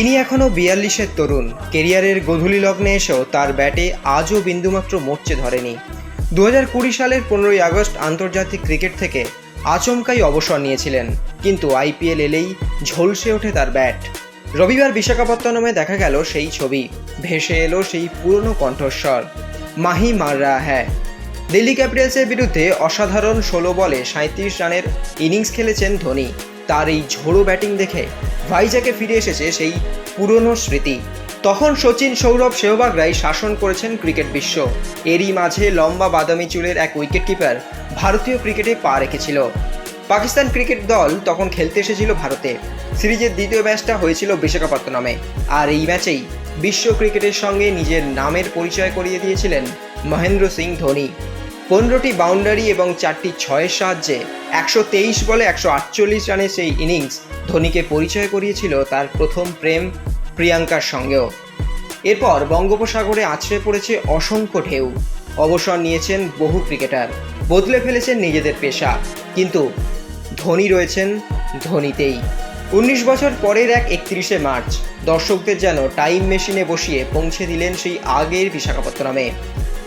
তিনি এখনও বিয়াল্লিশের তরুণ। কেরিয়ারের গধূলি লগ্নে এসেও তার ব্যাটে আজও বিন্দুমাত্র মোর্চে ধরেনি। দু কুড়ি সালের পনেরোই আগস্ট আন্তর্জাতিক ক্রিকেট থেকে আচমকাই অবসর নিয়েছিলেন, কিন্তু আইপিএল এলেই ঝলসে ওঠে তার ব্যাট। রবিবার বিশাখাপত্তনমে দেখা গেল সেই ছবি, ভেসে এলো সেই পুরনো কণ্ঠস্বর, মাহি মাররা হ্যাঁ দিল্লি ক্যাপিটালসের বিরুদ্ধে অসাধারণ ষোলো বলে সাঁত্রিশ রানের ইনিংস খেলেছেন ধোনি। তার এই ঝোড়ো ব্যাটিং দেখে ভাইজাকে ফিরে এসেছে সেই পুরনো স্মৃতি। তখন সচিন সৌরভ সেহবাগরাই শাসন করেছেন ক্রিকেট বিশ্ব। এরই মাঝে লম্বা বাদামি চুলের এক উইকেট কিপার ভারতীয় ক্রিকেটে পা রেখেছিল। পাকিস্তান ক্রিকেট দল তখন খেলতে এসেছিল ভারতে। সিরিজের দ্বিতীয় ম্যাচটা হয়েছিল বিশাখাপত্তনমে। আর এই ম্যাচেই বিশ্ব ক্রিকেটের সঙ্গে নিজের নামের পরিচয় করিয়ে দিয়েছিলেন মহেন্দ্র সিং ধোনি। পনেরোটি বাউন্ডারি এবং চারটি ছয়ের সাহায্যে একশো তেইশ বলে একশো আটচল্লিশ রানের সেই ইনিংস ধোনিকে পরিচয় করিয়েছিল তার প্রথম প্রেম প্রিয়াঙ্কার সঙ্গেও। এরপর বঙ্গোপসাগরে আছড়ে পড়েছে অসংখ্য ঢেউ। অবসর নিয়েছেন বহু ক্রিকেটার, বদলে ফেলেছেন নিজেদের পেশা। কিন্তু ধোনি রয়েছেন ধোনিতেই। উনিশ বছর পরের এক একত্রিশে মার্চ, দর্শকদের যেন টাইম মেশিনে বসিয়ে পৌঁছে দিলেন সেই আগের বিশাখাপত্তনমে।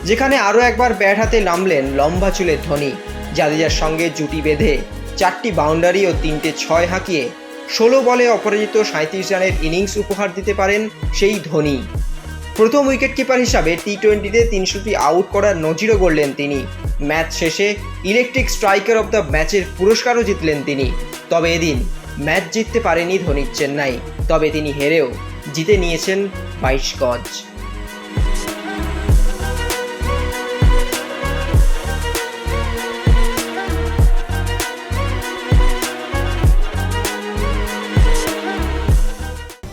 যেখানে আরও একবার ব্যাট হাতে নামলেন লম্বা চুলের ধোনি। জাদেজার সঙ্গে জুটি বেঁধে চারটি বাউন্ডারি ও তিনটে ছয় হাঁকিয়ে ষোলো বলে অপরাজিত সাঁত্রিশ রানের ইনিংস উপহার দিতে পারেন সেই ধোনি। প্রথম উইকেট কিপার হিসাবে টি টোয়েন্টিতে তিনশোটি আউট করার নজিরও গড়লেন তিনি। ম্যাচ শেষে ইলেকট্রিক স্ট্রাইকার অব দ্য ম্যাচের পুরস্কারও জিতলেন তিনি। তবে এদিন ম্যাচ জিততে পারেনি ধোনির চেন্নাই। তবে তিনি হেরেও জিতে নিয়েছেন বাইশ গজ।